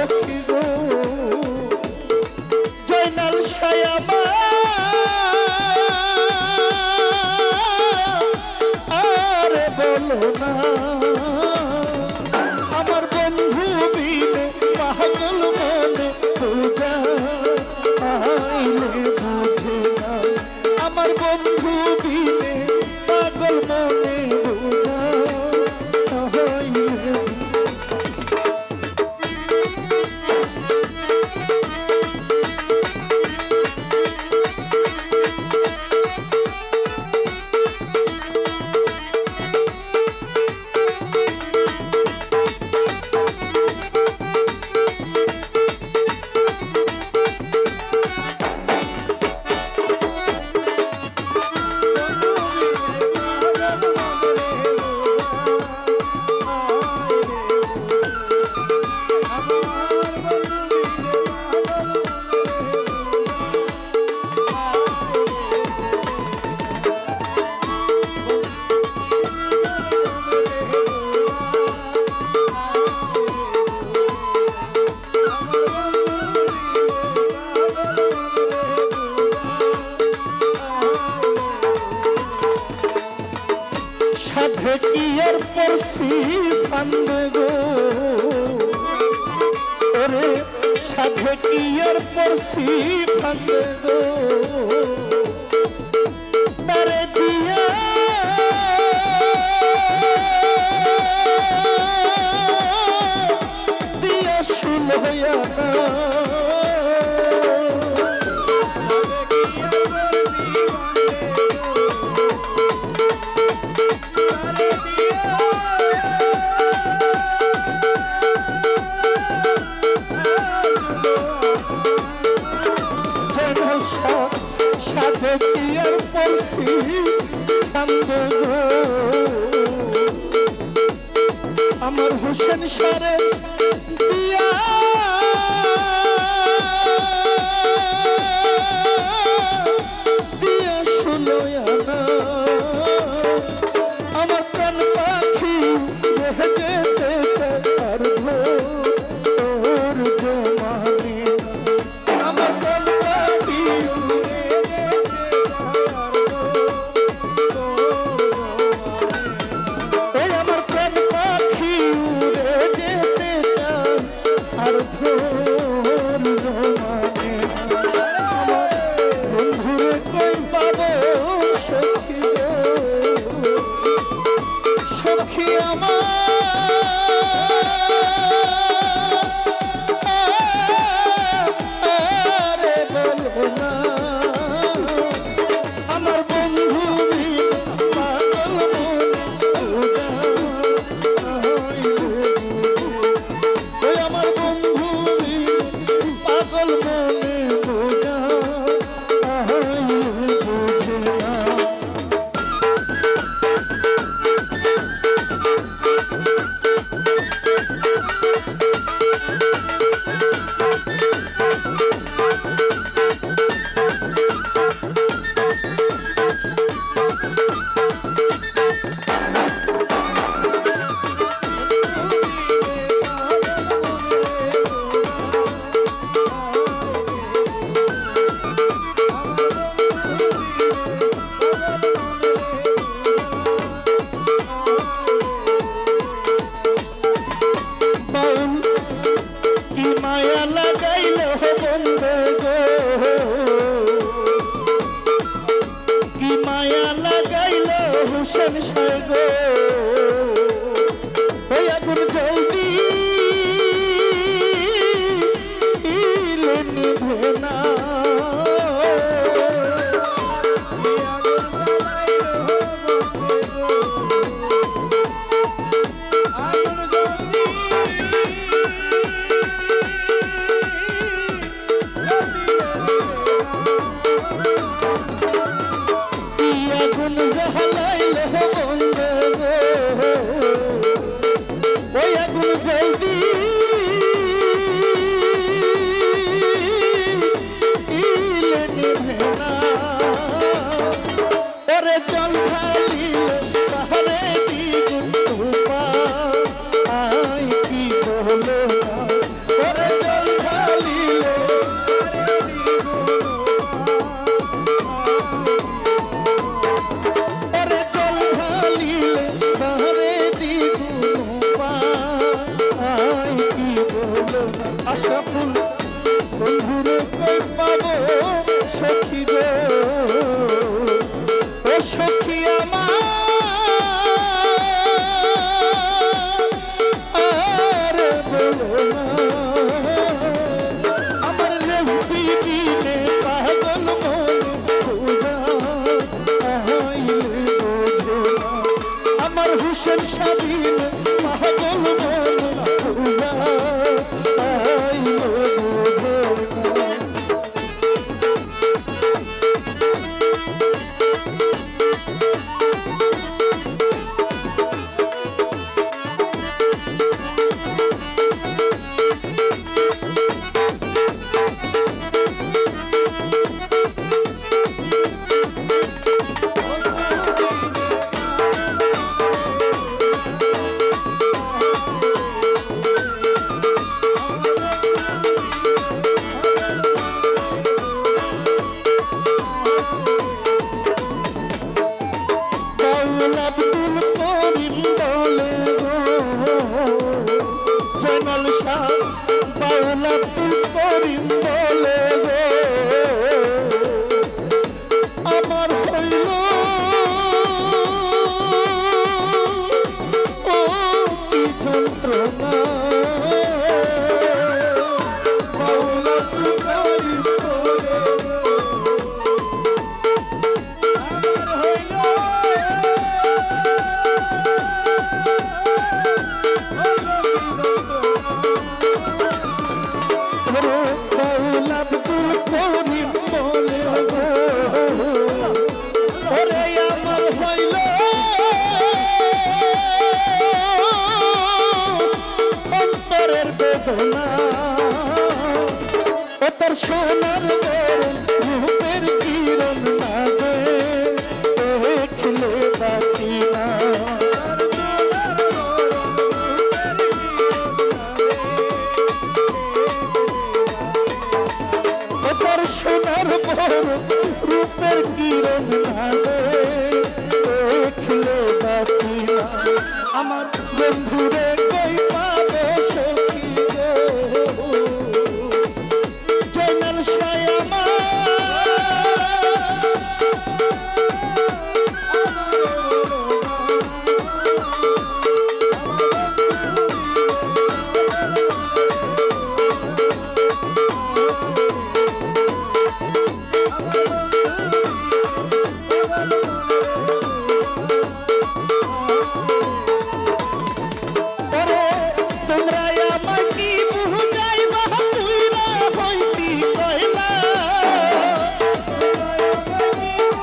লক্ষ্মী গো। জয়নাল সায়াবা আর বলো না। বলছি কান্দে গো। ওরে সাধে কি আর পড়ছি ফান্দে সাথে কি পড়ছি আমার হোসেন সারে দিয়া। যেই না সোনার বরণ, রূপের কিরণ লাগে দেখলে বাঁচি না। তার সোনার বরণ, রূপের কিরণ লাগে দেখলে বাঁচি না। আমার বন্ধুরে কই